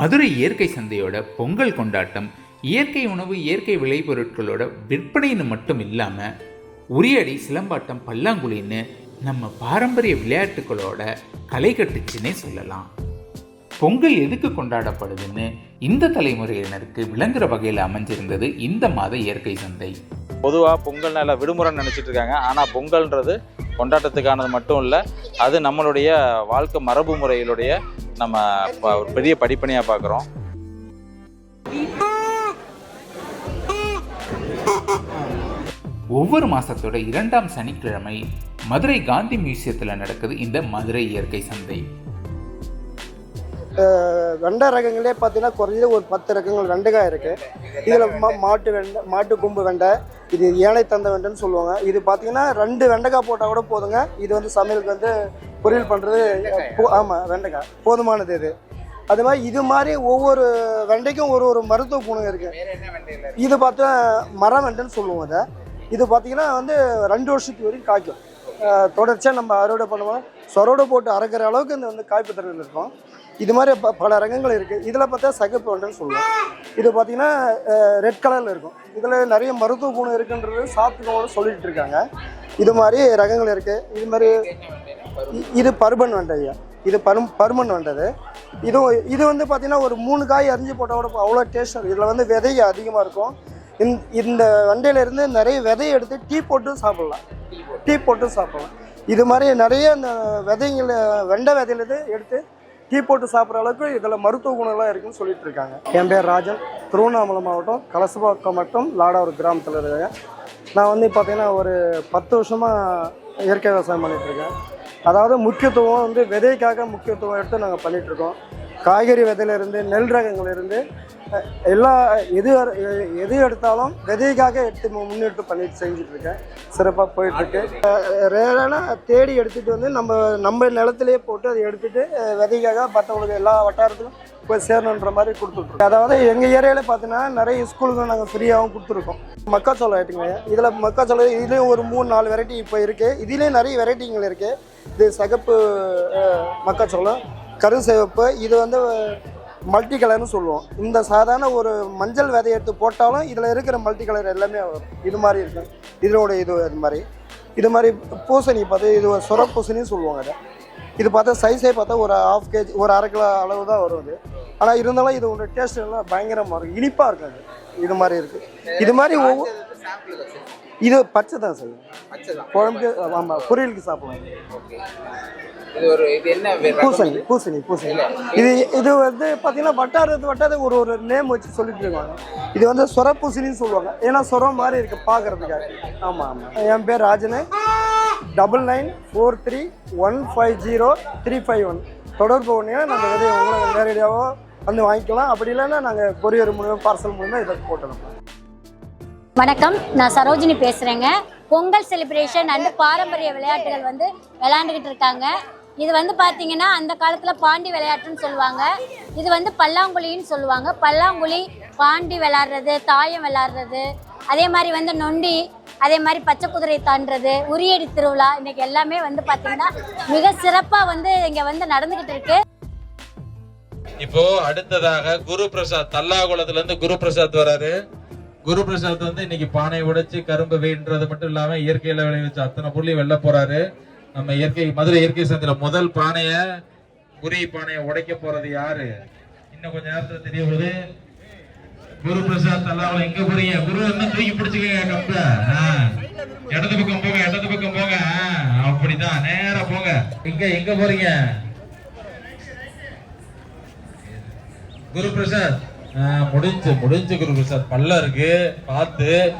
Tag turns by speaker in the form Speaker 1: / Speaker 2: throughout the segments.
Speaker 1: மதுரை இயற்கை சந்தையோட பொங்கல் கொண்டாட்டம் இயற்கை உணவு இயற்கை விளைபொருட்களோட விற்பனைன்னு மட்டும் இல்லாமல் உரியடி சிலம்பாட்டம் பல்லாங்குழின்னு நம்ம பாரம்பரிய விளையாட்டுகளோட களை கட்டுச்சுன்னே சொல்லலாம். பொங்கல் எதுக்கு கொண்டாடப்படுதுன்னு இந்த தலைமுறையினருக்கு விளங்குற வகையில் அமைஞ்சிருந்தது இந்த மாத இயற்கை சந்தை.
Speaker 2: பொதுவாக பொங்கல் நல்லா விடுமுறைன்னு நினச்சிட்டு இருக்காங்க. ஆனால் பொங்கல்ன்றது கொண்டாட்டத்துக்கானது மட்டும் இல்லை அது நம்மளுடைய வாழ்க்கை மரபு முறையிலுடைய நம்ம ஒரு பெரிய படிப்பனையாக பார்க்குறோம்
Speaker 1: ஒவ்வொரு மாசத்தோட இரண்டாம் சனிக்கிழமை மதுரை காந்தி மியூசியத்தில் நடக்குது இந்த மதுரை இயற்கை சந்தை.
Speaker 3: வெண்டை ரகங்களே பார்த்தீங்கன்னா குறைஞ்சது ஒரு பத்து ரகங்கள் வெண்டைக்காய் இருக்கு. இதில் மா மாட்டு வெண்டை மாட்டு கொம்பு வெண்டை இது ஏனை தந்த வெண்டைன்னு சொல்லுவாங்க. இது பார்த்தீங்கன்னா ரெண்டு வெண்டைக்காய் போட்டால் கூட போதுங்க. இது வந்து சமையலுக்கு வந்து பொரியல் பண்ணுறது ஆமாம் வெண்டைக்காய். போதுமானது இது. அது மாதிரி இது மாதிரி ஒவ்வொரு வெண்டைக்கும் ஒரு ஒரு மருத்துவ குணம் இருக்கு. இது பார்த்தா மரம் வெண்டைன்னு சொல்லுவோம் அதை. இது பார்த்தீங்கன்னா வந்து ரெண்டு வருஷத்துக்கு வரைக்கும் காய்க்கும். தொடர்ச்சியாக நம்ம அறுவடை பண்ணுவோம். சொரோட போட்டு அரைக்கிற அளவுக்கு இந்த வந்து காய்ப்பு திறன் இருக்கும். இது மாதிரி ப பல ரகங்கள் இருக்குது இதில் பார்த்தா சகப்பு வெண்டைன்னு சொல்லுவோம். இது பார்த்தீங்கன்னா ரெட் கலரில் இருக்கும். இதில் நிறைய மருத்துவ குணம் இருக்குன்றது சாப்பிட்டுக்கோன்னு சொல்லிட்டு இருக்காங்க. இது மாதிரி ரகங்கள் இருக்குது இது மாதிரி இது பருமன் வண்டை இது பரும் பருமன் வண்டது இது இது வந்து பார்த்தீங்கன்னா ஒரு மூணு காய் அரிஞ்சு போட்டால் கூட அவ்வளோ டேஸ்ட் இருக்கும் இதில் வந்து விதை அதிகமாக இருக்கும். இந்த இந்த வண்டையிலேருந்து நிறைய விதையை எடுத்து டீ போட்டும் சாப்பிட்லாம். டீ போட்டும் சாப்பிட்லாம். இது மாதிரி நிறைய இந்த விதைங்களை வெண்டை விதையிலேருந்து எடுத்து டீ போட்டு சாப்பிட்ற அளவுக்கு இதில் மருத்துவ குணம்லாம் இருக்குன்னு சொல்லிட்டு இருக்காங்க. என் பேர் ராஜன். திருவண்ணாமலை மாவட்டம் கலசபாக்கம் மட்டும் லாடாவூர் கிராமத்தில் இருக்கேன். நான் வந்து பார்த்தீங்கன்னா ஒரு பத்து வருஷமாக இயற்கை விவசாயம் பண்ணிகிட்ருக்கேன் இருக்கேன். அதாவது முக்கியத்துவம் வந்து விதைக்காக முக்கியத்துவம் எடுத்து நாங்கள் பண்ணிகிட்ருக்கோம் காய்கறி விதையிலிருந்து நெல் ரகங்கள்லேருந்து எல்லா எது எது எடுத்தாலும் விதைக்காக எடுத்து முன்னெடுத்து பண்ணிட்டு செஞ்சிட்ருக்கேன் சிறப்பாக போயிட்டுருக்கு. ரேரான தேடி எடுத்துகிட்டு வந்து நம்ம நம்ம நிலத்திலேயே போட்டு அதை எடுத்துட்டு விதைக்காக மற்றவங்களுக்கு எல்லா வட்டாரத்துக்கும் போய் சேரணுன்ற மாதிரி கொடுத்துட்ருக்கோம் அதாவது எங்கள் ஏரியாவில் பார்த்தீங்கன்னா நிறைய ஸ்கூலுக்கு நாங்கள் ஃப்ரீயாகவும் கொடுத்துருக்கோம். மக்காச்சோளம் ஐட்டுங்க இதில் மக்காச்சோளம் இதுலேயும் ஒரு மூணு நாலு வெரைட்டி இப்போ இருக்குது இதுலேயும் நிறைய வெரைட்டிங்கள் இருக்குது இது சகப்பு மக்காச்சோளம் கருஞ்சிவப்பு இது வந்து மல்டி கலர்னு சொல்லுவோம். இந்த சாதாரண ஒரு மஞ்சள் விதையை எடுத்து போட்டாலும் இதில் இருக்கிற மல்டி கலர் எல்லாமே வரும் இது மாதிரி இருக்கும். இதனோட இது இது மாதிரி. இது மாதிரி பூசணி பார்த்து இது ஒரு சுர பூசணின்னு சொல்லுவாங்க அதை. இது பார்த்தா சைஸே பார்த்தா ஒரு ஹாஃப் கேஜி ஒரு அரை கிலோ அளவு தான் வரும் அது. ஆனால் இருந்தாலும் இது இதோட டேஸ்ட் எல்லாம் பயங்கரமாக இருக்கும். இனிப்பாக இருக்கும் அது. இது மாதிரி இருக்குது இது மாதிரி ஒவ்வொரு இது பச்சை. தான் சார் குழம்புக்கு ஆமாம் பொரியலுக்கு
Speaker 4: ரகம்
Speaker 3: பூசணி? பூசணி பூசணி. இது இது வந்து பார்த்தீங்கன்னா வட்டாரத்து வட்டாரத்து ஒரு ஒரு நேம் வச்சு சொல்லிட்டு இருக்காங்க. இது வந்து சொர பூசணின்னு சொல்லுவாங்க. ஏன்னா சொரம் மாதிரி இருக்கு பார்க்கறதுக்காக ஆமாம் ஆமாம் என் பேர் Rajan. Double nine four three one five zero three five one தொடர்பு ஒன்றே நாங்கள் விதையை உங்களை நேரடியாகவோ வந்து வாங்கிக்கலாம். அப்படி இல்லைன்னா நாங்கள் கொரியர் மூலியமாக பார்சல் மூலியமாக இதை போட்டுடலாம்.
Speaker 5: வணக்கம். நான் சரோஜினி பேசுகிறேங்க பொங்கல் செலிப்ரேஷன் அண்ட் பாரம்பரிய விளையாட்டுகள் வந்து விளையாண்டுக்கிட்டு இருக்காங்க. இது வந்து பார்த்தீங்கன்னா அந்த காலத்தில் பாண்டி விளையாட்டுன்னு சொல்லுவாங்க. இது வந்து பல்லாங்குழின்னு சொல்லுவாங்க. பல்லாங்குழி பாண்டி விளாட்றது தாயம் விளாட்றது அதே மாதிரி வந்து நொண்டி அதே மாதிரி பச்சை குதிரை தாண்டுறது உரியடி திருவிழா இன்னைக்கு எல்லாமே வந்து பார்த்தீங்கன்னா மிக சிறப்பாக வந்து இங்கே வந்து நடந்துக்கிட்டு இருக்கு.
Speaker 6: இப்போ அடுத்ததாக குரு பிரசாத் தல்லாகுளத்துல இருந்து குரு பிரசாத் வராரு. குரு பிரசாத் வந்து இன்னைக்கு பானை உடைச்சு கரும்பு வேண்டது மட்டும் இல்லாம இயற்கையில விளைவிச்ச அத்தனை புள்ளி வெல்ல போறாரு. நம்ம இயற்கை மதுரை இயற்கை சந்தையில முதல் பானைய குறி பானைய உடைக்க போறது யாரு? இன்னும் கொஞ்ச நேரத்துல தெரிய போது குரு பிரசாத் எல்லாம் எங்க போறீங்க. குரு என்ன தூக்கி பிடிச்சுக்கங்க கம்ப. இடது பக்கம் போங்க இடது பக்கம் போங்க. அப்படிதான். நேரா போங்க. எங்க எங்க போறீங்க. குரு பிரசாத் முடிஞ்சு முடிஞ்சு குரு சார். பல்ல இருக்கு. பார்த்து.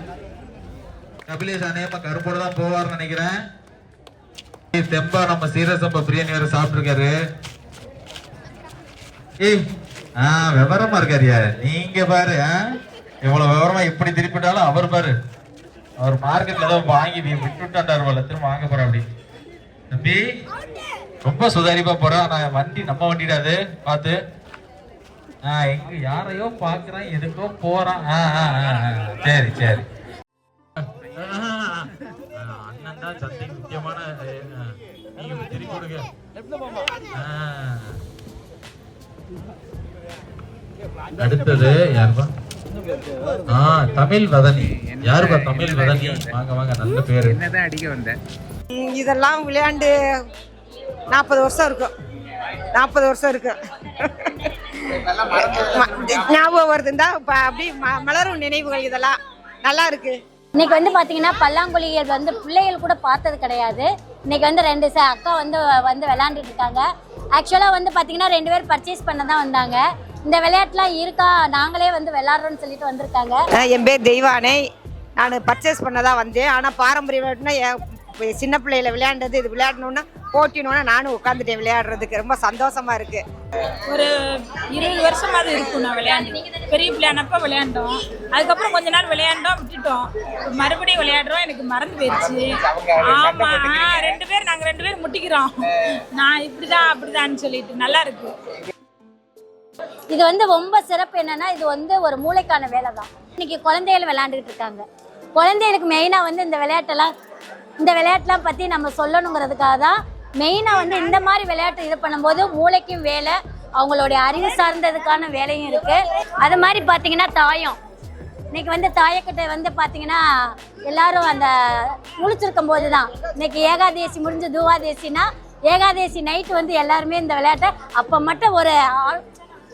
Speaker 6: கபிலேஷ் அநேகமா கருப்போட தான் போவார்னு நினைக்கிறேன். தெம்பா நம்ம சீரசம்ப பிரியாணி வேற சாப்பிட்டுருக்காரு. ஏய் ஆ விவரமா இருக்காருயா? நீங்க பாரு இவ்வளவு விவரமா இப்படி திருப்பிட்டாலும் அவர் பாரு. அவர் மார்க்கெட்ல ஏதோ வாங்கி வி- விட்டுட்டாண்டாரு போல. திரும்ப வாங்க போற அப்படி. தம்பி ரொம்ப சுதாரிப்பா போறா. நான் வண்டி நம்ம வண்டிடாது பார்த்து. எங்க யாரையோ பாக்குறான் எதுக்கோ போறான். சரி சரி அண்ணன் தான் சந்தைக்கு முக்கியமான ஆ, நீங்க இப்படி திருப்பி கொடுங்க ஆ. அடுத்தது யாருப்பா? ஆ தமிழ் வதனி. யாருப்பா தமிழ் வதனி? வாங்க வாங்க நல்ல பேரு.
Speaker 1: என்னதான் அடிக்க வந்த?
Speaker 7: இதெல்லாம் விளையாண்டு நாற்பது வருஷம் இருக்கும். நாற்பது வருஷம் இருக்கும் ம- ஞாபகம் வருதுண்டா இப்போ அப்படி மலரும் நினைவுகள் இதெல்லாம். நல்லா இருக்கு.
Speaker 5: இன்னைக்கு வந்து பாத்தீங்கன்னா பல்லாங்குழிகள் வந்து பிள்ளைகள் கூட பார்த்தது கிடையாது. இன்னைக்கு வந்து ரெண்டு ச அக்கா வந்து வந்து விளையாண்டுட்டு இருக்காங்க. ஆக்சுவலாக வந்து பாத்தீங்கன்னா ரெண்டு பேர் பர்ச்சேஸ் பண்ண தான் வந்தாங்க. இந்த விளையாட்டுலாம் இருக்கா? நாங்களே வந்து விளையாடுறோம்னு சொல்லிட்டு வந்திருக்காங்க.
Speaker 7: என் பேர் தெய்வானை. நான் பர்ச்சேஸ் பண்ண தான் வந்தேன். ஆனால் பாரம்பரிய விளையாட்டுனா சின்ன பிள்ளையில விளையாண்டது இது விளையாடணுன்னா போட்டினோன்னா நானும் உட்காந்துட்டேன் விளையாடுறதுக்கு. ரொம்ப சந்தோஷமா இருக்கு.
Speaker 8: ஒரு இருபது வருஷமாவது இருக்கும் நான் விளையாண்டு. பெரிய பிள்ளையானப்ப விளையாண்டோம். அதுக்கப்புறம் கொஞ்ச நாள் விளையாண்டோம் விட்டுட்டோம். மறுபடியும் விளையாடுறோம். எனக்கு மறந்து போயிடுச்சு ஆமா ரெண்டு பேர் நாங்க ரெண்டு பேர் முட்டிக்கிறோம். நான் இப்படிதான் அப்படிதான்னு சொல்லிட்டு நல்லா இருக்கு.
Speaker 5: இது வந்து ரொம்ப சிறப்பு என்னன்னா இது வந்து ஒரு மூளைக்கான வேலை தான் இன்னைக்கு குழந்தைகள் விளையாண்டுட்டு இருக்காங்க. குழந்தைகளுக்கு மெயினாக வந்து இந்த விளையாட்டெல்லாம் இந்த விளையாட்டுலாம் பற்றி நம்ம சொல்லணுங்கிறதுக்காக தான் மெயினாக வந்து இந்த மாதிரி விளையாட்டு இது பண்ணும்போது மூளைக்கும் வேலை அவங்களுடைய அறிவு சார்ந்ததுக்கான வேலையும் இருக்குது அது மாதிரி பார்த்தீங்கன்னா தாயம். இன்னைக்கு வந்து தாயக்கட்டை வந்து பார்த்தீங்கன்னா எல்லாரும் அந்த முழிச்சிருக்கும் போது தான் இன்னைக்கு ஏகாதேசி முடிஞ்சு தூவாதேசினா ஏகாதேசி நைட்டு வந்து எல்லாருமே இந்த விளையாட்டை அப்போ மட்டும் ஒரு ஆள்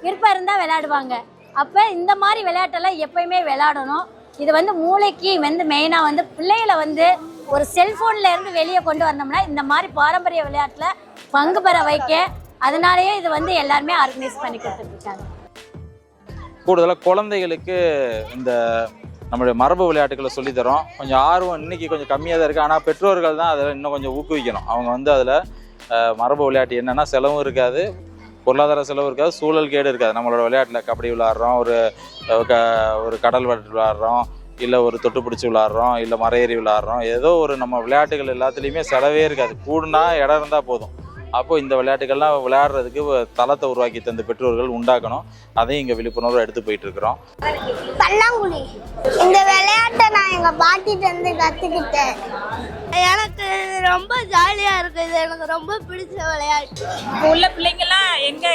Speaker 5: விருப்பம் இருந்தால் விளையாடுவாங்க. அப்போ இந்த மாதிரி விளையாட்டெல்லாம் எப்பயுமே விளையாடணும். இது வந்து மூளைக்கு வந்து மெயினாக வந்து பிள்ளைகளை வந்து ஒரு செல்ஃபோனில் இருந்து வெளியே கொண்டு வந்தோம்னா இந்த மாதிரி பாரம்பரிய விளையாட்டில் பங்கு பெற வைக்க அதனாலேயே இது வந்து எல்லாருமே ஆர்கனைஸ் பண்ணி கொடுத்துட்ருக்காங்க.
Speaker 2: கூடுதலாக குழந்தைகளுக்கு இந்த நம்மளுடைய மரபு விளையாட்டுகளை சொல்லித் தரோம் கொஞ்சம் ஆர்வம் இன்னைக்கு கொஞ்சம் கம்மியாக தான் இருக்குது ஆனால் பெற்றோர்கள் தான் அதில் இன்னும் கொஞ்சம் ஊக்குவிக்கணும். அவங்க வந்து அதில் மரபு விளையாட்டு என்னென்னா செலவும் இருக்காது. பொருளாதார செலவு இருக்காது. சூழல் கேடு இருக்காது. நம்மளோட விளையாட்டில் கபடி விளாட்றோம். ஒரு க ஒரு கடல் விளையாட்டு விளாட்றோம். இல்லை ஒரு தொட்டு பிடிச்சி விளாட்றோம் இல்லை மரையேறி விளாட்றோம் ஏதோ ஒரு நம்ம விளையாட்டுகள் எல்லாத்துலேயுமே செலவே இருக்காது. கூடுனா இடம் இருந்தால் போதும். அப்போது இந்த விளையாட்டுகள்லாம் விளையாடுறதுக்கு தளத்தை உருவாக்கி தந்த பெற்றோர்கள் உண்டாக்கணும். அதையும் இங்கே விழிப்புணர்வு எடுத்து போயிட்டு இருக்கிறோம்.
Speaker 9: பல்லாங்குழி. இந்த விளையாட்டை நான் எங்கள் பாட்டிட்ட இருந்து எனக்கு ரொம்ப ஜாலியா இருக்கு இது எனக்கு ரொம்ப பிடிச்ச விளையாட்டு.
Speaker 8: இப்போ உள்ள பிள்ளைங்கெல்லாம் எங்க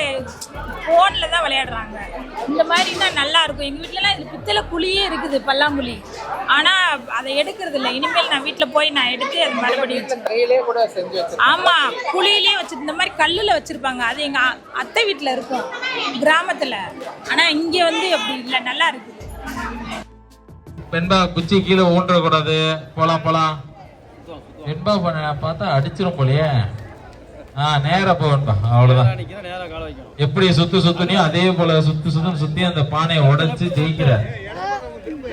Speaker 8: ஃபோன்ல தான் விளையாடுறாங்க. இந்த மாதிரி தான் நல்லா இருக்கும். எங்க வீட்லலாம் இது பித்தளை குழியே இருக்குது பல்லாங்குழி. ஆனா அதை எடுக்கிறது இல்லை. இனிமேல் நான் வீட்ல போய் நான் எடுத்து அது மறுபடியும் வச்சிருக்கேன்.
Speaker 4: கையிலே கூட செஞ்சு வச்சிருக்கேன்.
Speaker 8: ஆமா குழியிலே வச்சு இந்த மாதிரி கல்லுல வச்சிருப்பாங்க. அது எங்க அ- அத்தை வீட்ல இருக்கும் கிராமத்துல. ஆனா இங்க வந்து அப்படி இல்லை. நல்லா இருக்குது.
Speaker 6: வெண்பா குச்சி கீழே ஊன்ற கூடாது போலாம் போலாம். வெண்பா பண்ண பார்த்தா அடிச்சிரும் போலயே. ஆ நேரா போ வெண்பா அவ்வளவுதான். எப்படி சுத்து சுத்துனியோ அதே போல சுத்து சுத்து சுத்தி அந்த பானையை உடைச்சு ஜெயிக்கிற.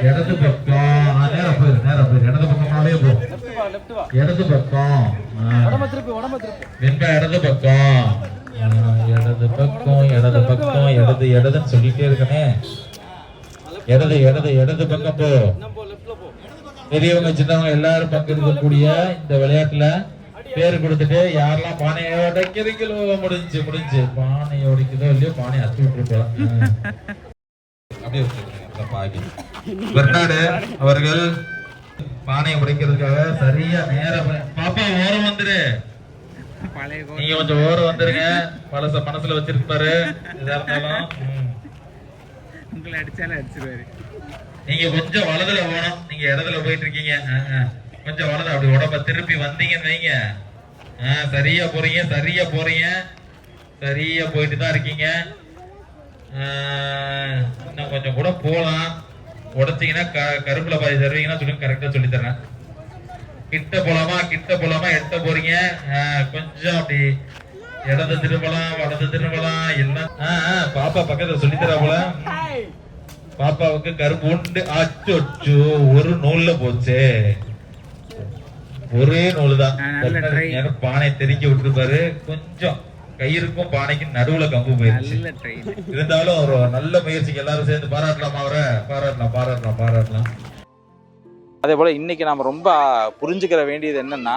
Speaker 6: இடது பக்கம். நேரா போயிரு நேரா போயிரு. இடது பக்கமாவே போ. இடது பக்கம். வெண்பா இடது பக்கம். இடது பக்கம் இடது பக்கம். இடது இடதுன்னு சொல்லிட்டே இருக்கனே. இடது இடது இடது பக்கம் போ. பெரியவங்க சின்னவங்க எல்லாரும் பங்கெடுக்கக்கூடிய இந்த விளையாட்டுல பேர் கொடுத்துட்டு யாரெல்லாம் பானையை உடைக்கிறீங்களோ முடிஞ்சு முடிஞ்சு. பானையை உடைக்குதோ இல்லையோ பானையை அத்து விட்டு போலாம் அப்படியே பெர்னாடு அவர்கள் பானையை உடைக்கிறதுக்காக சரியா நேரம் பாப்பா ஓரம் வந்துரு. நீங்க கொஞ்சம் ஓரம் வந்துருங்க. பழச மனசுல வச்சிருப்பாரு. இதா இருந்தாலும்.
Speaker 1: உங்களை அடிச்சிருவாரு.
Speaker 6: நீங்க கொஞ்சம் வலதுல போகணும். நீங்க இடத்துல போயிட்டு இருக்கீங்க ஆ, ஆ. கொஞ்சம் வலது அப்படி உடம்ப திருப்பி வந்தீங்கன்னு வைங்க. ஆ, சரியா போறீங்க சரியா போறீங்க. சரியா போயிட்டு தான் இருக்கீங்க இன்னும் கொஞ்சம் கூட போகலாம் உடச்சிங்கன்னா க கருப்புல பாதி தருவீங்கன்னா சொல்லுங்க கரெக்டா சொல்லி தரேன் கிட்ட போலாமா கிட்ட போலாமா எட்ட போறீங்க? ஆ, கொஞ்சம் அப்படி இடது திரும்பலாம் வலது திரும்பலாம் எல்லாம் ஆ, ஆ, பாப்பா பக்கத்துல சொல்லித்தரா போல. பாப்பாவுக்கு கருப்பு உண்டு அச்சோ ஒரு நூல்ல போச்சே ஒரே நூல் தான். பானை தெறிக்க விட்டுருப்பாரு கொஞ்சம் கயிறுக்கும் பானைக்கும் நடுவுல கம்பு போயிருச்சு இருந்தாலும் ஒரு நல்ல முயற்சிக்கு எல்லாரும் சேர்ந்து பாராட்டலாமா அவரை பாராட்டலாம் பாராட்டலாம் பாராட்டலாம்
Speaker 2: அதே போல் இன்றைக்கி நாம் ரொம்ப புரிஞ்சுக்கிற வேண்டியது என்னென்னா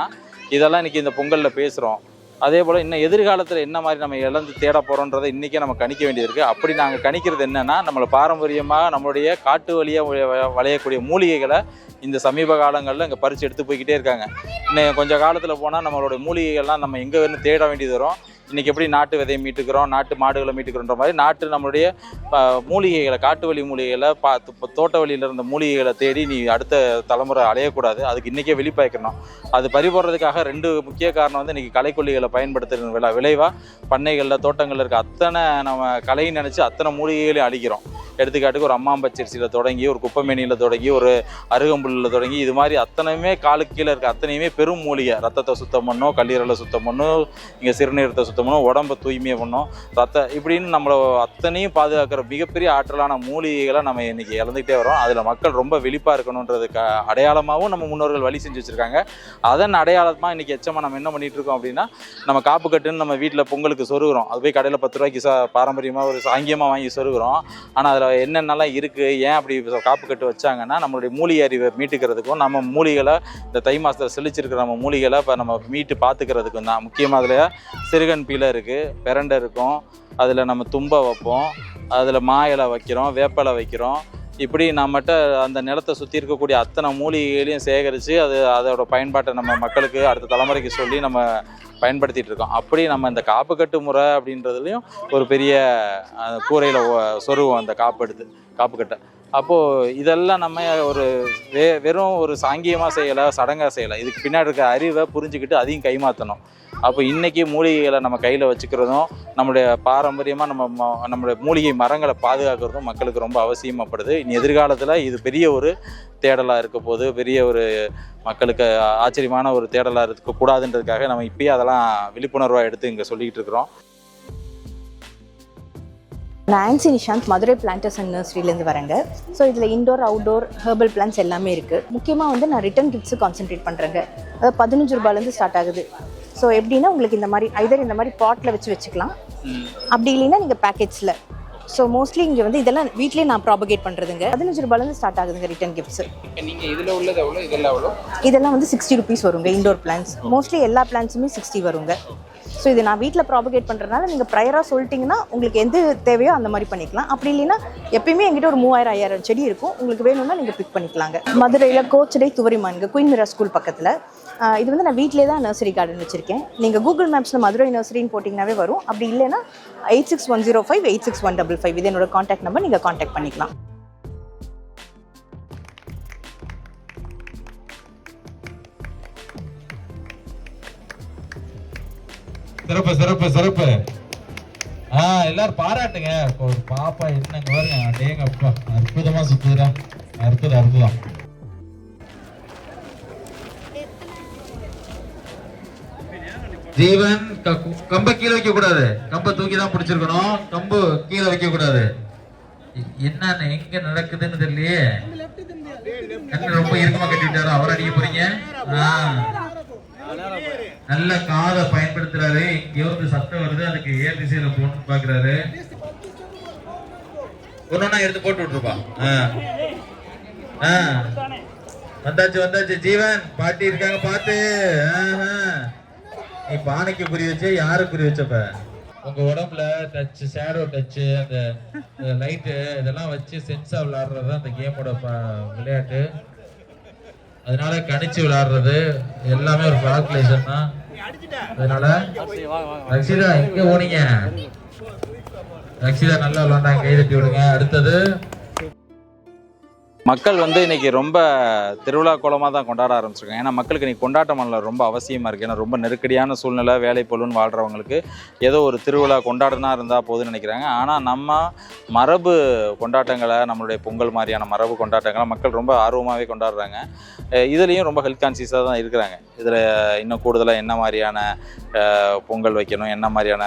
Speaker 2: இதெல்லாம் இன்றைக்கி இந்த பொங்கலில் பேசுகிறோம் அதே போல் இன்னும் எதிர்காலத்தில் என்ன மாதிரி நம்ம இழந்து தேட போகிறோன்றதை இன்றைக்கே நம்ம கணிக்க வேண்டியது இருக்குது அப்படி நாங்கள் கணிக்கிறது என்னென்னா நம்மளை பாரம்பரியமாக நம்மளுடைய காட்டு வழியாக விளையக்கூடிய மூலிகைகளை இந்த சமீப காலங்களில் இங்கே பறித்து எடுத்து போய்கிட்டே இருக்காங்க. இன்னும் கொஞ்சம் காலத்தில் போனால் நம்மளுடைய மூலிகைகள்லாம் நம்ம எங்கே வேணும் தேட வேண்டியது வரும்? இன்னைக்கு எப்படி நாட்டு விதையை மீட்டுக்கிறோம் நாட்டு மாடுகளை மீட்டுக்கிறோன்ற மாதிரி நாட்டு நம்மளுடைய மூலிகைகளை காட்டு வழி மூலிகைகளை பா தோட்ட வழியில் இருந்த மூலிகைகளை தேடி நீ அடுத்த தலைமுறை அலையக்கூடாது. அதுக்கு இன்றைக்கே வெளிப்பாய்க்கணும். அது பறிபோடுறதுக்காக ரெண்டு முக்கிய காரணம் வந்து இன்றைக்கி கலைக்கொல்லிகளை பயன்படுத்துகிற விழா விளைவாக பண்ணைகளில் தோட்டங்களில் இருக்க அத்தனை நம்ம கலைன்னு நினச்சி அத்தனை மூலிகைகளையும் அழிக்கிறோம். எடுத்துக்காட்டுக்கு ஒரு அம்மாம்பச்சரிசியில் தொடங்கி ஒரு குப்பைமேனியில் தொடங்கி ஒரு அருகம்புல்லில் தொடங்கி இது மாதிரி அத்தனையுமே காலுக்கு கீழே இருக்க அத்தனையுமே பெரும் மூலிகை. ரத்தத்தை சுத்தம் பண்ணும் கல்லீரலை சுத்தம் பண்ணும் இங்கே சிறுநீரத்தை சுத்தம் பண்ணும் உடம்பை தூய்மையை பண்ணும். ரத்த இப்படின்னு நம்மளை அத்தனையும் பாதுகாக்கிற மிகப்பெரிய ஆற்றலான மூலிகைகளை நம்ம இன்னைக்கு இழந்துக்கிட்டே வரோம். அதில் மக்கள் ரொம்ப விழிப்பாக இருக்கணுன்றதுக்கு அடையாளமாகவும் நம்ம முன்னோர்கள் வழி செஞ்சு வச்சுருக்காங்க. அதன் அடையாளமாக இன்னைக்கு எச்சமாக நம்ம என்ன பண்ணிட்டு இருக்கோம் அப்படின்னா நம்ம காப்பு கட்டுன்னு நம்ம வீட்டில் பொங்கலுக்கு சொருகிறோம். அது போய் கடையில் பத்து ரூபாய்க்கு சா பாரம்பரியமாக ஒரு சாங்கியமாக வாங்கி சொருகிறோம். ஆனால் அதில் என்னென்னலாம் இருக்குது ஏன் அப்படி காப்பு கட்டு வச்சாங்கன்னா நம்மளுடைய மூலிகை அறிவை மீட்டுக்கிறதுக்கும் நம்ம மூலிகளை இந்த தை மாதத்தில் செழிச்சிருக்கிற நம்ம மூலிகளை இப்போ நம்ம மீட்டு பார்த்துக்கிறதுக்கும் தான். முக்கியமாக அதில் சிறுகன் பீலை இருக்குது பிரண்டை இருக்கும். அதில் நம்ம தும்பை வைப்போம். அதில் மா இலை வைக்கிறோம் வேப்பலை வைக்கிறோம். இப்படி நம்மகிட்ட அந்த நிலத்தை சுற்றி இருக்கக்கூடிய அத்தனை மூலிகைகளையும் சேகரித்து அது அதோட பயன்பாட்டை நம்ம மக்களுக்கு அடுத்த தலைமுறைக்கு சொல்லி நம்ம பயன்படுத்திகிட்டு இருக்கோம். அப்படி நம்ம இந்த காப்பு கட்டு முறை அப்படின்றதுலையும் ஒரு பெரிய கூரையில் சொருவோம் அந்த காப்பு எடுத்து காப்பு கட்டை. அப்போது இதெல்லாம் நம்ம ஒரு வெ வெறும் ஒரு சாங்கியமாக செய்யலை சடங்காக செய்யலை. இதுக்கு பின்னாடி இருக்க அறிவை புரிஞ்சுக்கிட்டு அதையும் கைமாற்றணும் அப்போ இன்றைக்கி மூலிகைகளை நம்ம கையில் வச்சுக்கிறதும் நம்மளுடைய பாரம்பரியமாக நம்ம ம- நம்மளுடைய மூலிகை மரங்களை பாதுகாக்கிறதும் மக்களுக்கு ரொம்ப அவசியமாகப்படுது இனி எதிர்காலத்தில் இது பெரிய ஒரு தேடலாக இருக்க போது பெரிய ஒரு மக்களுக்கு ஆச்சரியமான ஒரு தேடலாக இருக்கக்கூடாதுன்றதுக்காக நம்ம இப்போயே அதெல்லாம் விழிப்புணர்வாக எடுத்து இங்கே சொல்லிக்கிட்டு இருக்கிறோம்.
Speaker 10: நான் ஆன்சி நிஷாந்த் மதுரை பிளான்டர்ஸ் அண்ட் நர்சரிலேருந்து வரேங்க. ஸோ இதில் இண்டோர் அவுட்டோர் ஹெர்பல் பிளான்ஸ் எல்லாமே இருக்குது முக்கியமாக வந்து நான் ரிட்டன் கிட்ஸு கான்சென்ட்ரேட் பண்ணுறேங்க அதாவது பதினஞ்சு ரூபாயிலேருந்து ஸ்டார்ட் ஆகுது. ஸோ எப்படின்னா உங்களுக்கு இந்த மாதிரி ஐதர் இந்த மாதிரி பாட்டில் வச்சு வச்சுக்கலாம். அப்படி இல்லைன்னா நீங்கள் பேக்கெட்ஸில் ஸோ மோஸ்ட்லி இங்கே வந்து இதெல்லாம் வீட்லேயே நான் ப்ராபகேட் பண்ணுறதுங்க பதினஞ்சு ரூபாயிலேருந்து ஸ்டார்ட் ஆகுதுங்க ரிட்டன் கிஃப்ட்ஸ்
Speaker 4: நீங்கள் இதில் உள்ளது எவ்வளோ இதெல்லாம் எவ்வளோ
Speaker 10: இதெல்லாம் வந்து சிக்ஸ்டி ருபீஸ் வருங்க இண்டோர் பிளான்ஸ் மோஸ்ட்லி எல்லா பிளான்ஸுமே சிக்ஸ்டி வருங்க. ஸோ இது நான் வீட்டில் ப்ராபகேட் பண்ணுறதுனால நீங்கள் ப்ரையராக சொல்லிட்டீங்கன்னா உங்களுக்கு எந்த தேவையோ அந்த மாதிரி பண்ணிக்கலாம். அப்படி இல்லைன்னா எப்பயுமே எங்கிட்ட ஒரு மூவாயிரம் ஐயாயிரம் செடி இருக்கும். உங்களுக்கு வேணும்னா நீங்கள் பிக் பண்ணிக்கலாங்க. மதுரையில் கோச்சடை துவரிமான்ங்க குயின் மிரா ஸ்கூல் பக்கத்தில். இது வந்து நான் வீட்டிலே தான் நர்சரி கார்டன் வச்சுருக்கேன். நீங்கள் கூகுள் மேப்ஸில் மதுரை நர்சரின்னு போட்டிங்கனாவே வரும். அப்படி இல்லைன்னா eight six one zero five eight six one double five இது என்னோட காண்டாக்ட் நம்பர் நீங்கள் காண்டாக்ட் பண்ணிக்கலாம்.
Speaker 6: சிறப்பு சிறப்பு சிறப்பு. ஆ எல்லாரும் பாராட்டுங்க. ஒரு பாப்பா என்னங்க பாருங்க. அடேங்க அப்பா அற்புதமா சுத்துதுடா அற்புதம் அற்புதம். ஜீவன் கம்ப கீழே வைக்க கூடாது கம்ப தூக்கி தான் பிடிச்சிருக்கணும். கம்பு கீழே வைக்க கூடாது எ- என்னன்னு எங்க நடக்குதுன்னு தெரியலையே. கண்ணு ரொம்ப இறுக்கமா கட்டிட்டாரோ? அவர் அடிக்க போறீங்க? ஆ. நல்ல காதை பயன்படுத்துறாரு. இங்க வந்து சத்தம் வருது. அதுக்கு ஏன் திசையில போகணும்னு பாக்குறாரு. ஒன்னொன்னா எடுத்து போட்டு விட்டுருப்பா. ஆ. ஆ. வந்தாச்சு வந்தாச்சு. ஜீவன் பாட்டி இருக்காங்க பாத்து. ஆஹ். நீ பானைக்கு புரிய வச்சு யாரு புரிய வச்சப்ப? உங்க உடம்புல டச் ஷேடோ டச் அந்த லைட்டு இதெல்லாம் வச்சு சென்ஸா விளையாடுறது தான் அந்த கேமோட விளையாட்டு. அதனால கணிச்சு விளையாடுறது எல்லாமே ஒரு கால்குலேஷன் தான். அதனால ரக்ஷிதா எங்க போனீங்க? ரக்ஷிதா நல்லா விளையாண்டாங்க கை தட்டி விடுங்க. அடுத்தது
Speaker 2: மக்கள் வந்து இன்னைக்கு ரொம்ப திருவிழா கோலமாக தான் கொண்டாட ஆரம்பிச்சிருக்காங்க. ஏன்னா மக்களுக்கு இன்னைக்கு கொண்டாட்டம் பண்ணல ரொம்ப அவசியமாக இருக்குது ஏன்னா ரொம்ப நெருக்கடியான சூழ்நிலை வேலை பொருள்னு வாழ்கிறவங்களுக்கு ஏதோ ஒரு திருவிழா கொண்டாடுனா இருந்தால் போதும்னு நினைக்கிறாங்க. ஆனால் நம்ம மரபு கொண்டாட்டங்களை நம்மளுடைய பொங்கல் மாதிரியான மரபு கொண்டாட்டங்களை மக்கள் ரொம்ப ஆர்வமாகவே கொண்டாடுறாங்க. இதுலேயும் ரொம்ப ஹெல்த் கான்சியஸாக தான் இருக்கிறாங்க. இதில் இன்னும் கூடுதலாக என்ன மாதிரியான பொங்கல் வைக்கணும் என்ன மாதிரியான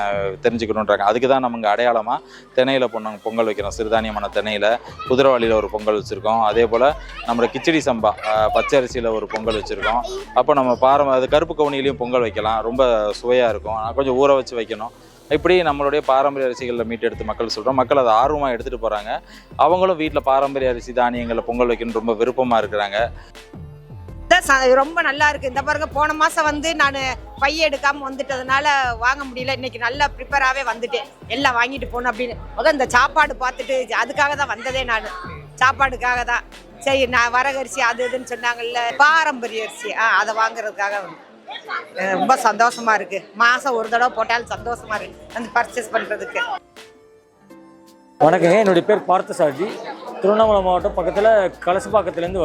Speaker 2: தெரிஞ்சுக்கணுன்றாங்க அதுக்கு தான் நமக்கு அடையாளமாக தினையில் பொண்ணு பொங்கல் வைக்கிறோம். சிறுதானியமான தினையில் குதிரவாளியில் ஒரு பொங்கல் வச்சுருக்கோம். அதே போல் நம்மளோட கிச்சடி சம்பா பச்சை அரிசியில் ஒரு பொங்கல் வச்சுருக்கோம். அப்போ நம்ம பாரம்ப அது கருப்பு கவுனிலையும் பொங்கல் வைக்கலாம். ரொம்ப சுவையாக இருக்கும். கொஞ்சம் ஊற வச்சு வைக்கணும். இப்படி நம்மளுடைய பாரம்பரிய அரிசிகளில் மீட்டு எடுத்து மக்கள் சொல்கிறோம் மக்கள் அதை ஆர்வமாக எடுத்துகிட்டு போகிறாங்க அவங்களும் வீட்டில் பாரம்பரிய அரிசி தானியங்களில் பொங்கல் வைக்கணும்னு ரொம்ப விருப்பமாக இருக்கிறாங்க.
Speaker 7: ச- ரொம்ப நல்லா இருக்கு. இந்த பாருங்க போன மாசம் வந்து நான் பைய எடுக்காம வந்துட்டதுனால வாங்க முடியல. இன்னைக்கு நல்லா ப்ரிப்பராகவே வந்துட்டேன். எல்லாம் வாங்கிட்டு போகணும் அப்படின்னு. முதல் இந்த சாப்பாடு பார்த்துட்டு அதுக்காக தான் வந்ததே நான். சாப்பாடுக்காக தான் சரி நான் வரகரிசி அது இதுன்னு சொன்னாங்கல்ல பாரம்பரிய அரிசி. ஆ அதை வாங்குறதுக்காக ரொம்ப சந்தோஷமா இருக்கு. மாசம் ஒரு தடவை போட்டாலும் சந்தோஷமா இருக்கு வந்து பர்ச்சேஸ் பண்றதுக்கு.
Speaker 11: வணக்கங்க. என்னுடைய பேர் பார்த்தசாரதி திருவண்ணாமலை மாவட்டம் பக்கத்தில் கலசப்பாக்கத்துலேருந்து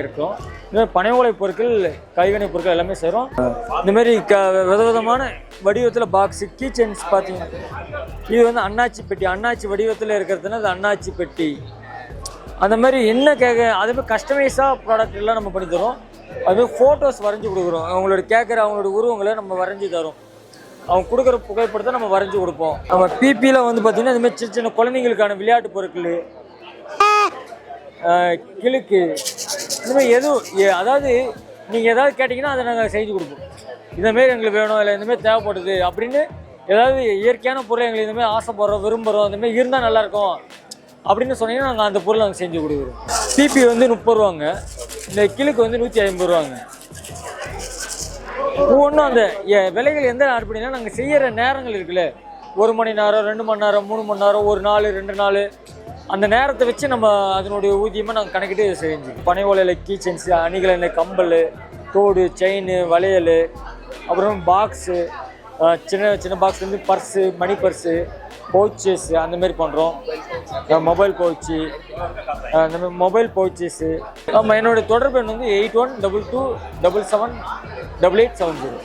Speaker 11: இருக்கோம். இதுமாதிரி மாதிரி பனை பொருட்கள் கைவினை பொருட்கள் எல்லாமே சேரும் இந்தமாரி க விதவிதமான வடிவத்தில் பாக்ஸு கீச்சன்ஸ் பார்த்தீங்கன்னா இது வந்து அண்ணாச்சி பெட்டி அண்ணாச்சி வடிவத்தில் இருக்கிறதுனால அது அண்ணாச்சி பெட்டி அந்த மாதிரி என்ன கேட்க அதே மாதிரி கஸ்டமைஸாக ப்ராடக்ட் எல்லாம் நம்ம பண்ணி தரோம். அது ஃபோட்டோஸ் வரைஞ்சி கொடுக்குறோம். அவங்களோட கேட்குற அவங்களோட உருவங்களை நம்ம வரைஞ்சி தரோம். அவங்க கொடுக்குற புகைப்படத்தை நம்ம வரைஞ்சி கொடுப்போம். நம்ம பிபியில் வந்து பார்த்திங்கன்னா இந்தமாதிரி சின்ன சின்ன குழந்தைங்களுக்கான விளையாட்டு பொருட்கள் கிழக்கு கிழுக்கு மாதிரி எதுவும் எ- அதாவது நீங்கள் ஏதாவது கேட்டிங்கன்னா அதை நாங்கள் செஞ்சு கொடுப்போம். இந்தமாரி எங்களுக்கு வேணும் இல்லை இந்தமாரி தேவைப்படுது அப்படின்னு ஏதாவது இயற்கையான பொருள் எங்களுக்கு இந்தமாதிரி ஆசைப்படுறோம் விரும்புகிறோம் இந்தமாரி இருந்தால் நல்லாயிருக்கும் அப்படின்னு சொன்னீங்கன்னா நாங்கள் அந்த பொருளை நாங்கள் செஞ்சு கொடுக்குறோம். பிபி வந்து முப்பது ரூபாங்க. இந்த கிழுக்கு வந்து நூற்றி ஐம்பது ரூபாங்க. ஒவ்வொன்றும் அந்த விலைகள் எந்த அப்படின்னா நாங்கள் செய்கிற நேரங்கள் இருக்குல்ல. ஒரு மணி நேரம் ரெண்டு மணி நேரம் மூணு மணி நேரம் ஒரு நாள் ரெண்டு நாள். அந்த நேரத்தை வச்சு நம்ம அதனுடைய ஊதியமாக நாங்கள் கணக்கிட்டு செஞ்சு பனை ஓலையில் கீச்சன்ஸ் அணிகலன் கம்பல் தோடு செயின் வளையல் அப்புறம் பாக்ஸு சின்ன சின்ன பாக்ஸ் வந்து பர்ஸு மணி பர்ஸு பவுச்சஸ் அந்த மாதிரி பண்ணுறோம் மொபைல் பவுச்சு அந்த மாதிரி மொபைல் பவுச்சஸ்ஸு ஆமாம் என்னுடைய தொடர்பு எண் வந்து eight one double two double seven double eight seven zero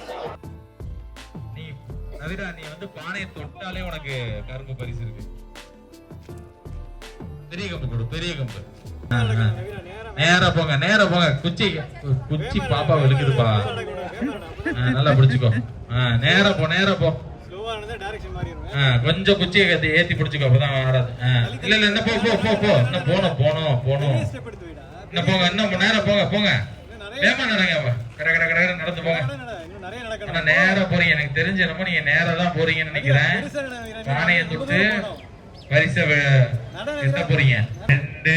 Speaker 6: நீ நீ வந்து பானையை தொட்டாலே உனக்கு கரும்பு பரிசு இருக்கு. பெரிய கம்பு கொடு பெரிய கம்பு. நேரா போங்க நேரா போங்க. குச்சி குச்சி பாப்பா விழுக்குதுப்பா ஆ, நல்லா பிடிச்சுக்கோ. ஆ, நேரா போ நேரா போ. கொஞ்சம் கத்தி ஏத்தி பிடிச்சுக்கோ அப்பதான் ஆடாது. இல்ல இல்ல இன்னும் போ போ போ போ. இன்னும் போனோம் போனோம் போனோம். இன்னும் போங்க இன்னும் நேரா போங்க போங்க. வேமா நடங்க கட கட கட நடந்து போங்க. ஆனா நேரா போறீங்க. எனக்கு தெரிஞ்ச என்னமோ நீங்க நேரா தான் போறீங்கன்னு நினைக்கிறேன். பானையை தொட்டு பரிசை வெ- எட்ட போறீங்க? ரெண்டு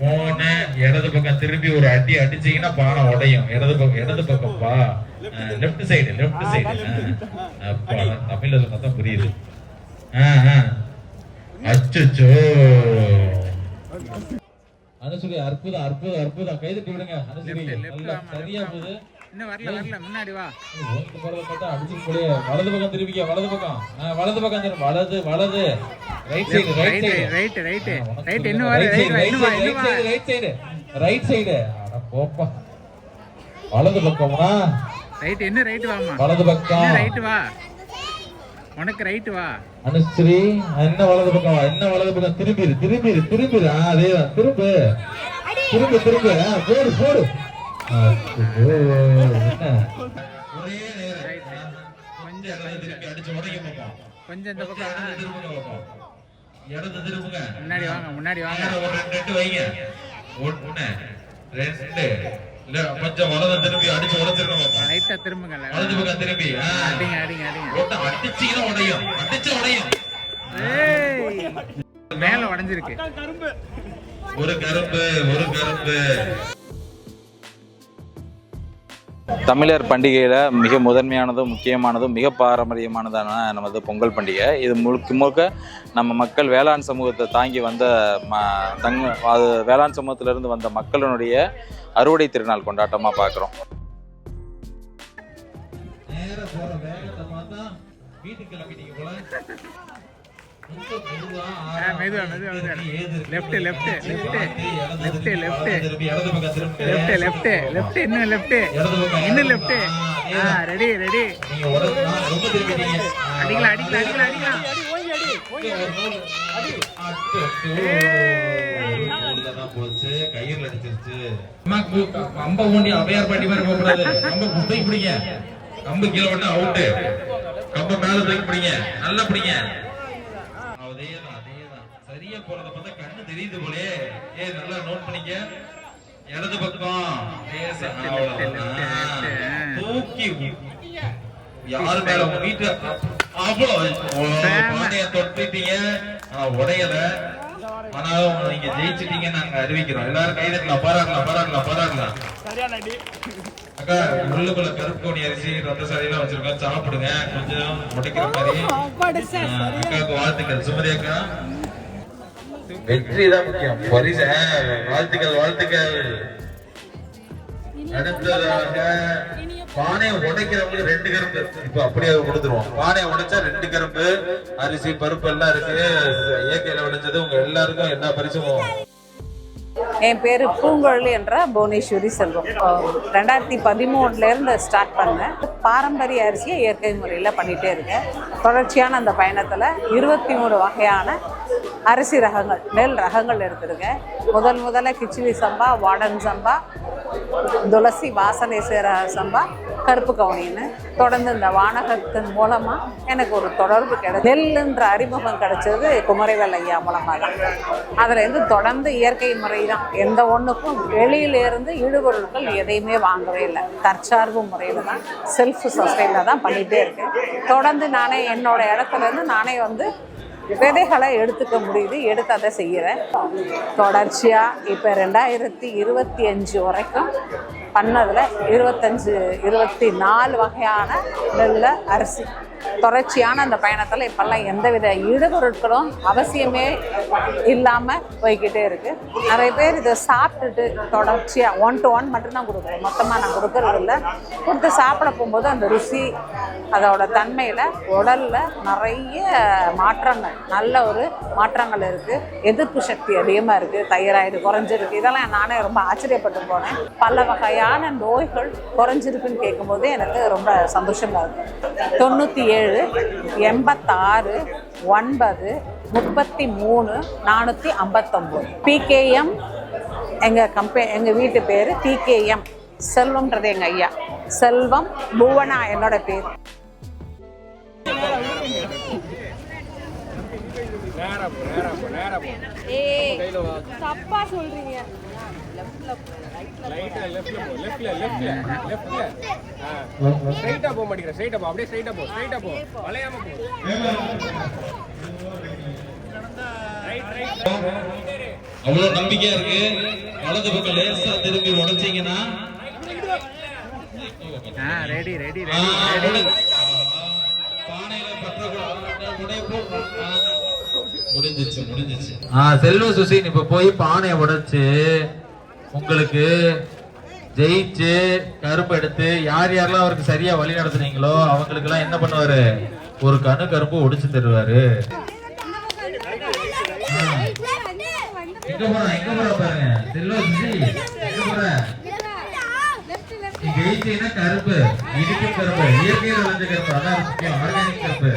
Speaker 6: மூணு இடது பக்கம் திருப்பி ஒரு அடி அடிச்சீங்கன்னா பானை உடையும். இடது பக்கம் இடது பக்கம் பா லெஃப்ட் சைடு லெஃப்ட் சைடு அப்பா தமிழ்ல சொன்னா தான் புரியுது. அச்சோ அனுசுரி அற்புதம் அற்புதம் அற்புதம். கைதட்டி விடுங்க அனுசுரி. சரியா போகுது.
Speaker 1: இன்னும் வரல வரல முன்னாடி வா.
Speaker 6: ஓட்டு போறத பார்த்தா அடிச்சு போலியே. வலது பக்கம் திருப்பிக்க வலது பக்கம். வலது பக்கம் திரும்ப. வலது வலது. Right side right side
Speaker 1: right right right இன்னும் வர
Speaker 6: ரைட்
Speaker 1: ரைட் இன்னும் வா.
Speaker 6: Side right side right side அட போப்பா. வலது பக்கம்னா
Speaker 1: ரைட் இன்னும் ரைட் வாமா
Speaker 6: வலது பக்கம்.
Speaker 1: ரைட் வா? உனக்கு ரைட் வா?
Speaker 6: அனுஸ்ரீ என்ன வலது பக்கம் என்ன வலது பக்கம்? திரும்பிரு திரும்பிரு திரும்பிரு. ஆ அதேதான் திரும்பு. திரும்பு திரும்பு. போடு போடு. என்ன? ஒரே நேரம். கொஞ்சம் அடிச்சு உடைக்க பார்ப்போம்.
Speaker 1: கொஞ்சம் இந்த பக்கம்
Speaker 6: திரும்புங்க பார்ப்போம். இடது திரும்புங்க
Speaker 1: முன்னாடி வாங்க முன்னாடி வாங்க.
Speaker 6: ஒரு ரெண்டு வைங்க. ரெண்டு. கொஞ்சம் வலது திருப்பி அடிச்சு உடைச்சிருக்க பார்ப்போம்
Speaker 1: ரைட்டா திரும்புங்க
Speaker 6: வலது பக்கம் திரும்பி ஆ.
Speaker 1: அடிங்க அடிங்க அடிங்க.
Speaker 6: போட்டு அடிச்சீங்கன்னா உடையும் அடிச்சு உடையும்.
Speaker 1: ஏய். மேல உடைஞ்சிருக்கு.
Speaker 6: ஒரு கரும்பு ஒரு கரும்பு.
Speaker 2: தமிழர் பண்டிகையில் மிக முதன்மையானதும் முக்கியமானதும் மிக பாரம்பரியமானதான நமது பொங்கல் பண்டிகை. இது முழுக்க முழுக்க நம்ம மக்கள் வேளாண் சமூகத்தை தாங்கி வந்த ம தங்க அது வேளாண் சமூகத்திலிருந்து வந்த மக்களினுடைய அறுவடை திருநாள் கொண்டாட்டமாக பார்க்குறோம்
Speaker 6: திருப்பி, இடது பக்கம் திரும்புங்க.
Speaker 1: லெஃப்ட் லெஃப்ட் லெஃப்ட் இன்னும் லெஃப்ட்
Speaker 6: இடது பக்கம்,
Speaker 1: இன்னும் லெஃப்ட். ரெடி ரெடி அடிக்கலாம் அடிக்கலாம் அடிக்கலாம்.
Speaker 6: அச்சோ. நூல்லதான் போச்சு கயிறுல அடிச்சிருச்சு. கம்ப ஊண்டி அவையார் பாட்டி மாதிரி போகக்கூடாது. கம்ப தூக்கி பிடிங்க. கம்பு கீழே விட்டு அவுட்டு கம்ப மேல தூக்கி பிடிங்க. நல்லா பிடிங்க. அதேதான் அதேதான். சரியா போறத பார்த்தா கண்ணு தெரியுது போலே. ஏ நல்லா நோட் பண்ணிக்க. இடது பக்கம். தூக்கி யாரு மேல வீட்டு அவ்வளவு. தொட்டுட்டீங்க. ஆனா உடையல. ஆனாலும் நீங்க ஜெயிச்சிட்டீங்க நாங்க அறிவிக்கிறோம். எல்லாரும் கைதட்டலாம் பாராட்டலாம் பாராட்டலாம் பாராட்டலாம் அக்கா உள்ளுக்குள்ள கருப்பு கோணி அரிசி ரத்தசாரி எல்லாம் வச்சிருக்கோம். சாப்பிடுங்க. கொஞ்சம் உடைக்கிற மாதிரி. அக்காவுக்கு வாழ்த்துக்கள். சுமதி அக்கா. வெற்றி தான் முக்கியம். பரிசு. வாழ்த்துக்கள் வாழ்த்துக்கள். அடுத்ததாக பானையை உடைக்கிறவங்களுக்கு ரெண்டு கரும்பு. இப்போ அப்படியே கொடுத்துருவோம் பானையை உடைச்சா ரெண்டு கரும்பு அரிசி பருப்பு எல்லாம் இருக்கு. இயற்கையில விளைஞ்சது உங்க எல்லாருக்கும் எல்லா பரிசும்.
Speaker 12: என் பேர் பூங்கொழி என்ற புவனேஸ்வரி செல்வம். ரெண்டாயிரத்தி பதிமூணுலேருந்து ஸ்டார்ட் பண்ணேன். பாரம்பரிய அரிசியை இயற்கை முறையில் பண்ணிகிட்டே இருக்கேன். தொடர்ச்சியான அந்த பயணத்தில் இருபத்தி மூணு வகையான அரிசி ரகங்கள் நெல் ரகங்கள் எடுத்திருக்கேன். முதல் முதல்ல கிச்சிலி சம்பா வாடன் சம்பா துளசி வாசனை சம்பா கருப்பு கவுனின்னு தொடர்ந்து இந்த வானகத்தின் மூலமாக எனக்கு ஒரு தொடர்பு கிடைச்சது நெல்லுன்ற அறிமுகம் கிடைச்சது குமரவேல் ஐயா மூலமாக. தான் அதுலேருந்து தொடர்ந்து இயற்கை முறை தான் எந்த ஒன்றுக்கும் வெளியிலேருந்து ஈடுபொருட்கள் எதையுமே வாங்கவே இல்லை. தற்சார்பு முறையில் தான் செல்ஃப் சஸ்டைனில் தான் பண்ணிகிட்டே இருக்கேன். தொடர்ந்து நானே என்னோட இடத்துலேருந்து நானே வந்து விதைகளை எடுத்துக்க முடியுது எடுத்து அதை செய்கிறேன் தொடர்ச்சியாக இப்போ ரெண்டாயிரத்தி இருபத்தி அஞ்சு வரைக்கும் பண்ணதில் இருபத்தஞ்சு இருபத்தி நாலு வகையான நெல் அரிசி தொடர்ச்சியான அந்த பயணத்தில் இப்போல்லாம் எந்தவித இடுபொருட்களும் அவசியமே இல்லாமல் போய்கிட்டே இருக்குது நிறைய பேர் இதை சாப்பிட்டுட்டு தொடர்ச்சியாக ஒன் டு ஒன் மட்டும்தான் கொடுக்குறோம் மொத்தமாக நான் கொடுக்கறது இல்லை. கொடுத்து சாப்பிட போகும்போது அந்த ருசி அதோட தன்மையில் உடலில் நிறைய மாற்றங்கள் நல்ல ஒரு மாற்றங்கள் இருக்குது எதிர்ப்பு சக்தி அதிகமாக இருக்குது தைராய்டு குறைஞ்சிருக்கு. இதெல்லாம் நானே ரொம்ப ஆச்சரியப்பட்டு போனேன். பல வகையான நோய்கள் குறைஞ்சிருக்குன்னு கேட்கும்போது எனக்கு ரொம்ப சந்தோஷமாக இருக்குது தொண்ணூற்றி ஏழு எண்பத்தாறு ஒன்பது முப்பத்தி மூணு நானூற்றி ஐம்பத்தொம்போது பிகேஎம் எங்கள் கம்பெ எங்கள் வீட்டு பேர் பிகேஎம் செல்வம்ன்றது எங்கள் ஐயா. செல்வம் புவனா என்னோட பேர்.
Speaker 9: தப்பா சொல்றீங்க.
Speaker 4: ஸ்ட்ரைட்டா போக மாட்டேங்கிற ஸ்ட்ரைட்டா போ அப்படியே ஸ்ட்ரைட்டா போ ஸ்ட்ரைட்டா போ. வளையாம போ.
Speaker 6: அவ்வளவு நம்பிக்கையா இருக்கு. வலது பக்கம் லேசா திரும்பி உடைச்சீங்கன்னா.
Speaker 1: Ready ready.
Speaker 6: ஆ, முடிஞ்சிச்சு முடிஞ்சிச்சு. ஆ செல்வ சுசீன் இப்ப போய் பானையை உடைச்சு உங்களுக்கு ஜெயிச்சு கரும்பு எடுத்து யார் யாரெல்லாம் அவருக்கு சரியா வழி நடத்துனீங்களோ அவங்களுக்கு எல்லாம் என்ன பண்ணுவாரு? ஒரு கணு கரும்பு ஒடிச்சு தருவாரு. எங்க போறா? எங்க போறா பாருங்க. செல்வ எங்க போற? நீ கரும்பு இனிக்கும் கரும்பு இயற்கையில் விளைஞ்ச கரும்பு அதான் முக்கியம் ஆர்கானிக் கரும்பு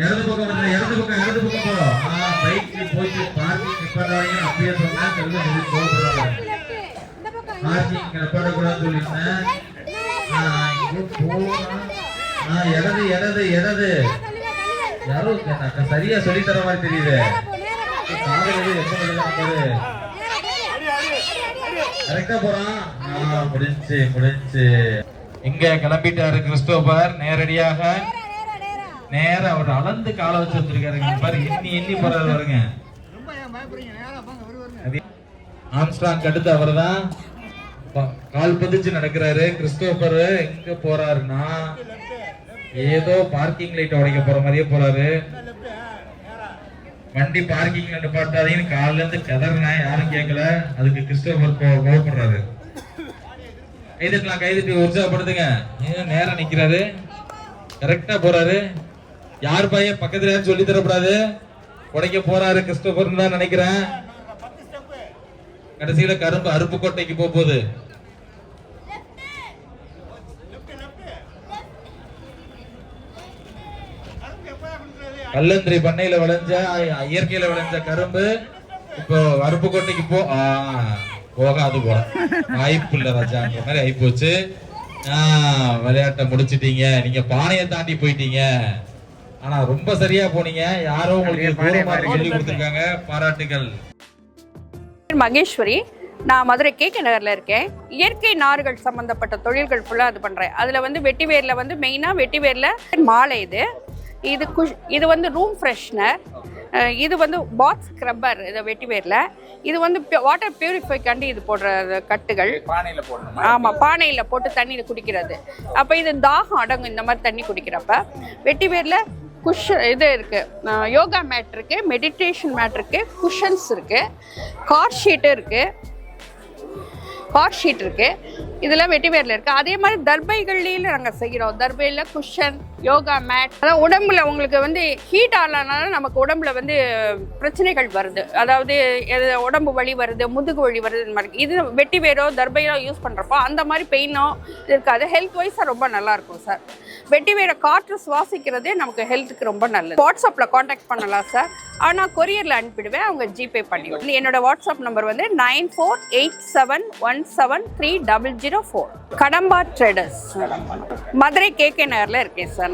Speaker 6: இடது பக்கம் வந்து இடது பக்கம் இடது பக்கம் போ. ஆ பைக்ல போயிட்டு பார்க்கிங் நிப்பாட்டாங்க அப்பயே சொன்னா செல்வம் இது கோபப்படுறாங்க பார்க்கிங் நிப்பாட்டக்கூடாதுன்னு சொல்லியிருந்தேன். ஆ இங்க போனா ஆ இடது இடது இடது. யாரோ சரியா சொல்லி தர மாதிரி தெரியுது. காதல் எப்ப பாரு கரெக்டா போறான். முடிஞ்சு முடிஞ்சு. முடிஞ்சுச்சு இங்க கிளம்பிட்டாரு கிறிஸ்டோபர். நேரடியாக நேரா அவர் அளந்து காலை வச்சு வந்திருக்காருங்க பாரு எண்ணி எண்ணி போறாரு பாருங்க. ஆம்ஸ்ட்ராங் அடுத்து அவர்தான். ப- கால் பதிச்சு நடக்கிறாரு. கிறிஸ்டோபர் எங்க போறாருன்னா ஏதோ பார்க்கிங் லைட் உடைக்க போற மாதிரியே போறாரு. வண்டி பார்க்கிங்ல நிப்பாட்டாதீங்கன்னு காலைல இருந்து கதறினேன் யாரும் கேட்கல அதுக்கு கிறிஸ்டோபர் கோவப்படுறாரு. கைதட்டலாம் கைதட்டி உற்சாகப்படுத்துங்க. நேரம் நிக்கிறாரு. கரெக்டா போறாரு. யார் பையன் பக்கத்துல சொல்லி தரக்கூடாது? உடைக்க போறாரு கிறிஸ்டோபர்னு தான் நினைக்கிறேன். கடைசியில கரும்பு அருப்புக்கோட்டைக்கு கோட்டைக்கு போகுது. கல்லந்திரி பண்ணையில விளைஞ்ச இயற்கையில விளைஞ்ச கரும்பு இப்போ அருப்புக்கோட்டைக்கு போ போகாது போல. வாய்ப்பு இல்ல ராஜான்ற மாதிரி ஆயிப்போச்சு. போச்சு விளையாட்டை முடிச்சிட்டீங்க. நீங்க பானையை தாண்டி போயிட்டீங்க. ஆனா ரொம்ப சரியா போனீங்க. யாரோ உங்களுக்கு சொல்லி கொடுத்திருக்காங்க. பாராட்டுகள்.
Speaker 13: மகேஸ்வரி நான் மதுரை கே கே நகரில் இருக்கேன். இயற்கை நார்கள் சம்மந்தப்பட்ட தொழில்கள் ஃபுல்லாக இது பண்ணுறேன் அதில் வந்து வெட்டிவேரில் வந்து மெயினாக வெட்டிவேரில் மாலை இது. இது குஷ் இது வந்து ரூம் ஃப்ரெஷ்னர் இது வந்து பாத் ஸ்க்ரப்பர் இது வெட்டிவேரில் இது வந்து வாட்டர் பியூரிஃபைக்காண்டி இது போடுற கட்டுகள்.
Speaker 4: பானையில போடணும்?
Speaker 13: ஆமாம் பானையில் போட்டு தண்ணியில் குடிக்கிறது. அப்போ இது தாகம் அடங்கும். இந்த மாதிரி தண்ணி குடிக்கிறப்ப. வெட்டிவேரில் குஷ் இது இருக்குது யோகா மேட் இருக்குது மெடிடேஷன் மேட் இருக்குது குஷன்ஸ் இருக்குது கார் ஷீட்டு இருக்குது கார் ஷீட் இருக்குது இதெல்லாம் வெட்டிவேரில் இருக்குது அதே மாதிரி தர்பைகள்லேயும் நாங்கள் செய்கிறோம் தர்பையில் குஷன் யோகா மேட். அதாவது உடம்புல உங்களுக்கு வந்து ஹீட் ஆகலனால நமக்கு உடம்புல வந்து பிரச்சனைகள் வருது. அதாவது எது உடம்பு வலி வருது முதுகு வலி வருது இந்த மாதிரி. இது வெட்டி வேரோ தர்பையோ யூஸ் பண்ணுறப்போ அந்த மாதிரி பெயினோ இருக்காது. ஹெல்த் வைஸாக ரொம்ப நல்லாயிருக்கும் சார் வெட்டி வேற காற்று சுவாசிக்கிறதே நமக்கு ஹெல்த்துக்கு ரொம்ப நல்லது. வாட்ஸ்அப்பில் காண்டாக்ட் பண்ணலாம் சார் ஆனால் கொரியரில் அனுப்பிடுவேன். அவங்க ஜிபே பண்ணிவிடும் என்னோட வாட்ஸ்அப் நம்பர் வந்து nine four eight seven one seven three double zero four Kadamba traders Madurai KK நகரில் இருக்கேன் சார்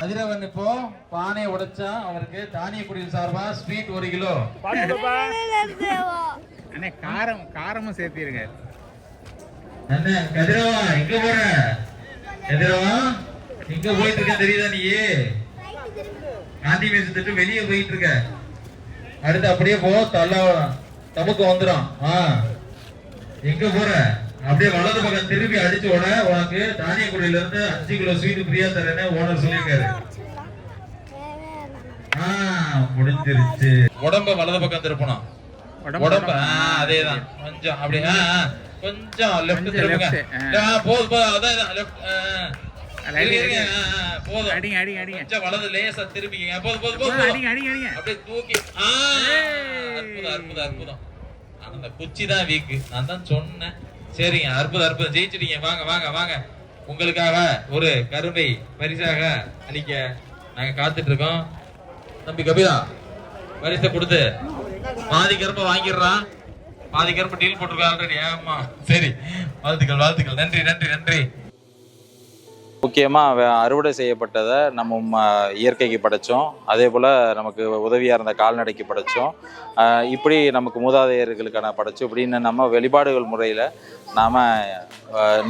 Speaker 6: கதிரவன் இப்போ பானையை உடைச்சா அவருக்கு தானிய குடியில் சார்பா ஸ்வீட் ஒரு கிலோ.
Speaker 1: அண்ணே காரம் காரமும் சேர்த்திருங்க.
Speaker 6: அண்ணே கதிரவா எங்க போற. கதிரவா எங்க போயிட்டு இருக்க தெரியுதா நீ காந்தி மேசத்துட்டு வெளியே போயிட்டு இருக்க. அடுத்து அப்படியே போ தள்ள தமக்கு வந்துடும் ஆ. எங்க போற? அப்படியே வலது பக்கம் திருப்பி அடிச்சு உட உனக்கு தானிய குடியில இருந்து அஞ்சு கிலோ ஸ்வீட் ஃப்ரீயா தரேன்னு ஓனர் சொல்லியிருக்காரு. முடிஞ்சிருச்சு. உடம்ப வலது பக்கம் திருப்பணும். உடம்ப அதேதான். கொஞ்சம் அப்படியே கொஞ்சம் லெஃப்ட் திருப்புங்க. போதும் போதும் அதான் லெஃப்ட் போதும்.
Speaker 1: அடிங்க அடிங்க அடிங்க.
Speaker 6: கொஞ்சம் வலது லேசா திருப்பிக்கங்க. போதும் போதும்
Speaker 1: போதும், அடிங்க அடிங்க அடிங்க.
Speaker 6: அப்படியே தூக்கி அற்புதம் அற்புதம் அற்புதம். அந்த குச்சி தான் வீக்கு நான் தான் சொன்னேன். சரிங்க அற்புதம் அற்புதம். ஜெயிச்சிட்டீங்க. வாங்க வாங்க வாங்க. உங்களுக்காக ஒரு கருணை பரிசாக அளிக்க நாங்க காத்துட்டு இருக்கோம் தம்பி கபிலா பரிசை கொடுத்து பாதி கருப்பை வாங்கிடுறான் பாதி கருப்பு டீல் போட்டிருக்கோம் ஆல்ரெடி ஆமா சரி வாழ்த்துக்கள் வாழ்த்துக்கள். நன்றி நன்றி நன்றி.
Speaker 2: முக்கியமாக அறுவடை செய்யப்பட்டதை நம்ம இயற்கைக்கு படைச்சோம். அதே போல் நமக்கு உதவியாக இருந்த கால்நடைக்கு படைச்சோம். இப்படி நமக்கு மூதாதையர்களுக்கான படைச்சோம் இப்படின்னு நம்ம வெளிப்பாடுகள் முறையில் நாம்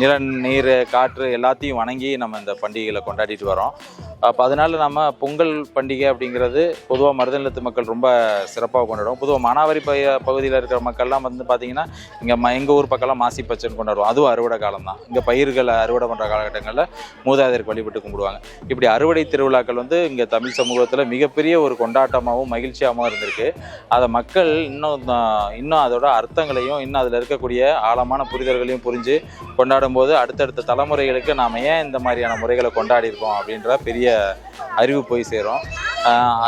Speaker 2: நில நீர் காற்று எல்லாத்தையும் வணங்கி நம்ம இந்த பண்டிகைகளை கொண்டாடிட்டு வரோம். அப்போ அதனால நம்ம பொங்கல் பண்டிகை அப்படிங்கிறது பொதுவாக மருதநிலத்து மக்கள் ரொம்ப சிறப்பாக கொண்டாடுவோம். பொதுவாக மானாவாரி ப பகுதியில் இருக்கிற மக்கள்லாம் வந்து பார்த்திங்கன்னா இங்கே ம எங்கள் ஊர் பக்கம்லாம் மாசி பச்சைன்னு கொண்டாடுவோம். அதுவும் அறுவடை காலம் தான் இங்கே பயிர்களை அறுவடை பண்ணுற காலகட்டங்களில் மூதாதையருக்கு வழிபட்டு கும்பிடுவாங்க. இப்படி அறுவடை திருவிழாக்கள் வந்து இங்கே தமிழ் சமூகத்தில் மிகப்பெரிய ஒரு கொண்டாட்டமாகவும் மகிழ்ச்சியாகவும் இருந்திருக்கு. அதை மக்கள் இன்னும் இன்னும் அதோட அர்த்தங்களையும் இன்னும் அதில் இருக்கக்கூடிய ஆழமான புரிதல்களையும் புரிஞ்சு கொண்டாடும் போது அடுத்தடுத்த தலைமுறைகளுக்கு நாம் ஏன் இந்த மாதிரியான முறைகளை கொண்டாடி இருக்கோம் அப்படின்ற பெரிய அறிவு போய் சேரும்.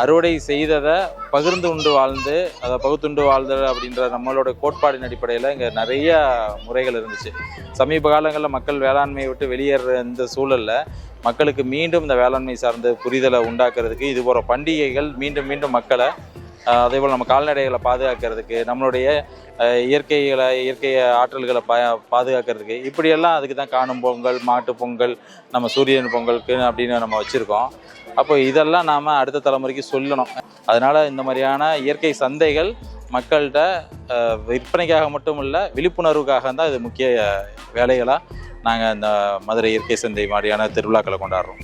Speaker 2: அறுவடை செய்ததை பகிர்ந்து உண்டு வாழ்ந்து அதை பகுத்துண்டு வாழ்தல் அப்படின்ற நம்மளோட கோட்பாடின் அடிப்படையில் இங்கே நிறைய முறைகள் இருந்துச்சு. சமீப காலங்களில் மக்கள் வேளாண்மையை விட்டு வெளியேற இந்த சூழலில் மக்களுக்கு மீண்டும் இந்த வேளாண்மை சார்ந்த புரிதலை உண்டாக்குறதுக்கு இது போகிற பண்டிகைகள் மீண்டும் மீண்டும் மக்களை அதே போல் நம்ம கால்நடைகளை பாதுகாக்கிறதுக்கு நம்மளுடைய இயற்கைகளை இயற்கை ஆற்றல்களை பா பாதுகாக்கிறதுக்கு இப்படியெல்லாம் அதுக்கு தான் காணும் பொங்கல் மாட்டு பொங்கல் நம்ம சூரியன் பொங்கலுக்கு அப்படின்னு நம்ம வச்சுருக்கோம். அப்போ இதெல்லாம் நாம் அடுத்த தலைமுறைக்கு சொல்லணும். அதனால் இந்த மாதிரியான இயற்கை சந்தைகள் மக்கள்கிட்ட விற்பனைக்காக மட்டும் இல்லை விழிப்புணர்வுக்காக தான் இது முக்கிய வேலைகளாக நாங்கள் இந்த மதுரை இயற்கை சந்தை மாதிரியான திருவிழாக்களை கொண்டாடுறோம்.